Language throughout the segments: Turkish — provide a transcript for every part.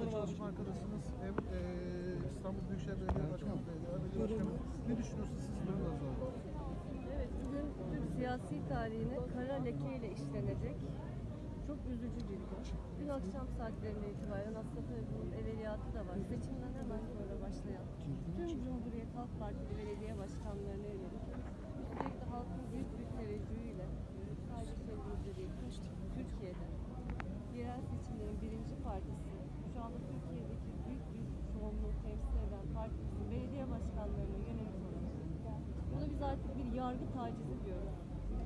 da çalışma arkadaşınız hem e, İstanbul Büyükşehir Belediye Başkanı, Belediye Başkanı. Ne düşünüyorsunuz siz durumda zor? Evet, bugün Türk siyasi tarihine kara lekeyle işlenecek çok üzücü bir gün. Dün akşam saatlerine itibaren aslında tabii bunun evveliyatı da var. Seçimden hemen sonra başlayan tüm Cumhuriyet Halk Partili belediye başkanlarına yönelik de halkın büyük bir teveccühüyle sadece şehrimizde değil, Türkiye'de yerel seçimlerin birinci partisi, anda Türkiye'deki büyük bir çoğunluğu temsil eden partimizin belediye başkanlarına yönelik olarak Buna biz artık bir yargı tacizi diyoruz.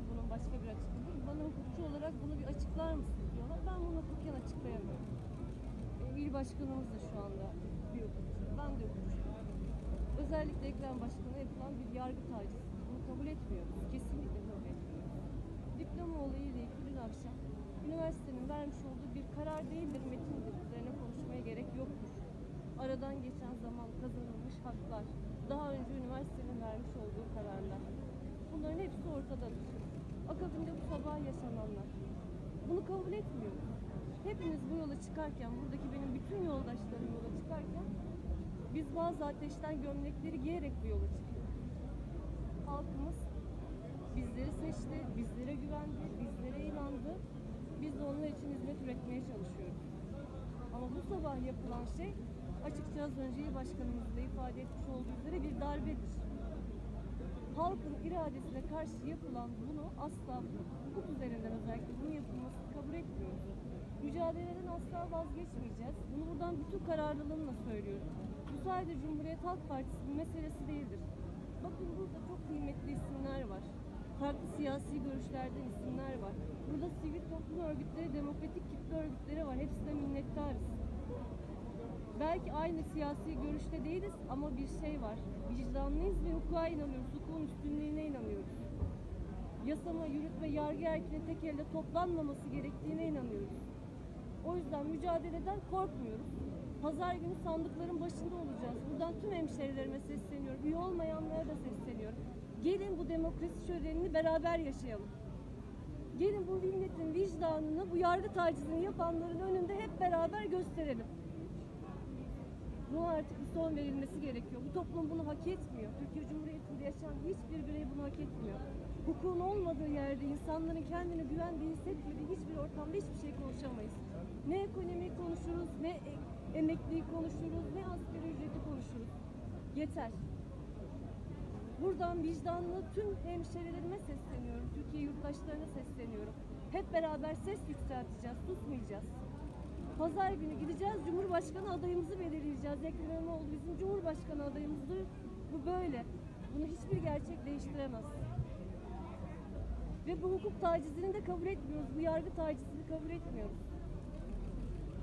Bunun başka bir açıklaması. değil. Bana hukukçu olarak bunu bir açıklar mısın diyorlar. Ben bunu hukuken açıklayamıyorum. E, İl başkanımız da şu anda bir hukukçu. Ben de hukukçuyum. Özellikle Ekrem Başkan'a yapılan bir yargı tacizi. Bunu kabul etmiyoruz. Kesinlikle kabul etmiyoruz. Diploma olayıyla ilgili dün akşam üniversitenin vermiş olduğu bir karar değildir, Aradan geçen zaman kazanılmış haklar, daha önce üniversitenin vermiş olduğu kararlar. Bunların hepsi ortadadır. Akabinde bu sabah yaşananlar. Bunu kabul etmiyoruz. Hepimiz bu yola çıkarken, buradaki benim bütün yoldaşlarım yola çıkarken biz bazı ateşten gömlekleri giyerek bu yola çıkıyoruz. Halkımız bizleri seçti, bizlere güvendi, bizlere inandı. Biz de onlar için hizmet üretmeye çalışıyoruz. Ama bu sabah yapılan şey açıkça az önce İl Başkanımız da ifade etmiş olduğu üzere bir darbedir. Halkın iradesine karşı yapılan bunu asla hukuk üzerinden özellikle bunun yapılmasını kabul etmiyoruz. Mücadeleden asla vazgeçmeyeceğiz. Bunu buradan bütün kararlılığımla söylüyorum. Bu sadece Cumhuriyet Halk Partisi'nin meselesi değildir. Bakın burada çok kıymetli isimler. Farklı siyasi görüşlerden isimler var. Burada sivil toplum örgütleri, demokratik kitle örgütleri var. Hepsine minnettarız. Belki aynı siyasi görüşte değiliz ama bir şey var. Vicdanlıyız ve hukuka inanıyoruz. Hukukun üstünlüğüne inanıyoruz. Yasama, yürütme, yargı erkine tek elde toplanmaması gerektiğine inanıyoruz. O yüzden mücadeleden korkmuyoruz. Pazar günü sandıkların başında olacağız. Buradan tüm hemşerilerime sesleniyorum. Üye olmayanlara da sesleniyorum. Gelin bu demokrasi şölenini beraber yaşayalım. Gelin bu milletin vicdanını, bu yargı tacizini yapanların önünde hep beraber gösterelim. Buna artık bir son verilmesi gerekiyor. Bu toplum bunu hak etmiyor. Türkiye Cumhuriyeti'nde yaşayan hiçbir birey bunu hak etmiyor. Hukukun olmadığı yerde insanların kendini güvende hissetmediği hiçbir ortamda hiçbir şey konuşamayız. Ne ekonomiyi konuşuruz, ne e- emekliyi konuşuruz, ne asgari ücreti konuşuruz. Yeter. Buradan vicdanlı tüm hemşerilerime sesleniyorum. Türkiye yurttaşlarına sesleniyorum. Hep beraber ses yükselteceğiz, susmayacağız. Pazar günü gideceğiz, Cumhurbaşkanı adayımızı belirleyeceğiz. Ekrem İmamoğlu bizim Cumhurbaşkanı adayımızdır. Bu böyle. Bunu hiçbir gerçek değiştiremez. Ve bu hukuk tacizini de kabul etmiyoruz. Bu yargı tacizini kabul etmiyoruz.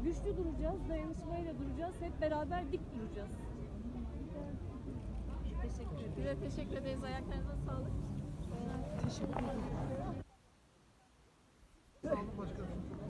Güçlü duracağız, dayanışmayla duracağız. Hep beraber dik duracağız. Teşekkür ederim. Teşekkür ederiz. Ayaklarınıza sağlık. Teşekkür ederim. Sağ olun.